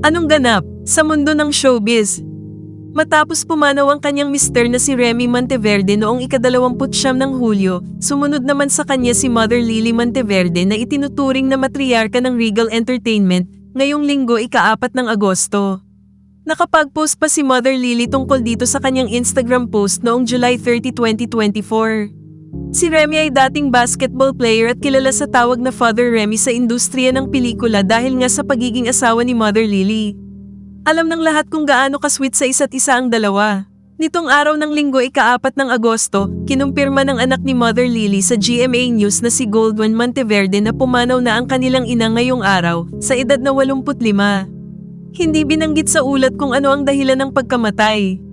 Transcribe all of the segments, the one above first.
Anong ganap sa mundo ng showbiz? Matapos pumanaw ang kanyang mister na si Remy Monteverde noong ikadalawamputsyam ng Hulyo, sumunod naman sa kanya si Mother Lily Monteverde na itinuturing na matriarka ng Regal Entertainment ngayong linggo ikaapat ng Agosto. Nakapag-post pa si Mother Lily tungkol dito sa kanyang Instagram post noong July 30, 2024. Si Remy ay dating basketball player at kilala sa tawag na Father Remy sa industriya ng pelikula dahil nga sa pagiging asawa ni Mother Lily. Alam ng lahat kung gaano kasweet sa isa't isa ang dalawa. Nitong araw ng linggo ikaapat ng Agosto, kinumpirma ng anak ni Mother Lily sa GMA News na si Goldwyn Monteverde na pumanaw na ang kanilang ina ngayong araw, sa edad na 85. Hindi binanggit sa ulat kung ano ang dahilan ng pagkamatay.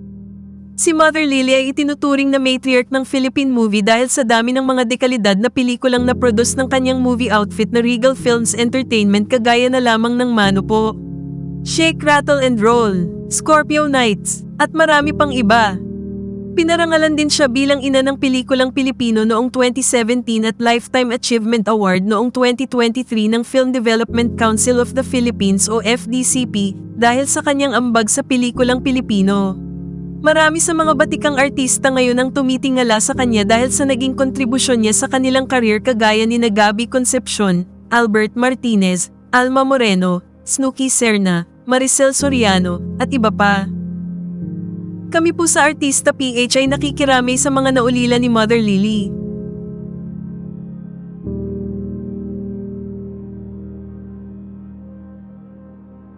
Si Mother Lily ay itinuturing na matriarch ng Philippine movie dahil sa dami ng mga dekalidad na pelikulang na-produce ng kanyang movie outfit na Regal Films Entertainment kagaya na lamang ng Mano po. Shake, Rattle and Roll, Scorpio Nights, at marami pang iba. Pinarangalan din siya bilang ina ng pelikulang Pilipino noong 2017 at Lifetime Achievement Award noong 2023 ng Film Development Council of the Philippines o FDCP dahil sa kanyang ambag sa pelikulang Pilipino. Marami sa mga batikang artista ngayon ang tumitingala sa kanya dahil sa naging kontribusyon niya sa kanilang karir kagaya ni na Gabi Concepcion, Albert Martinez, Alma Moreno, Snooki Serna, Maricel Soriano, at iba pa. Kami po sa Artista PH ay nakikiramay sa mga naulila ni Mother Lily.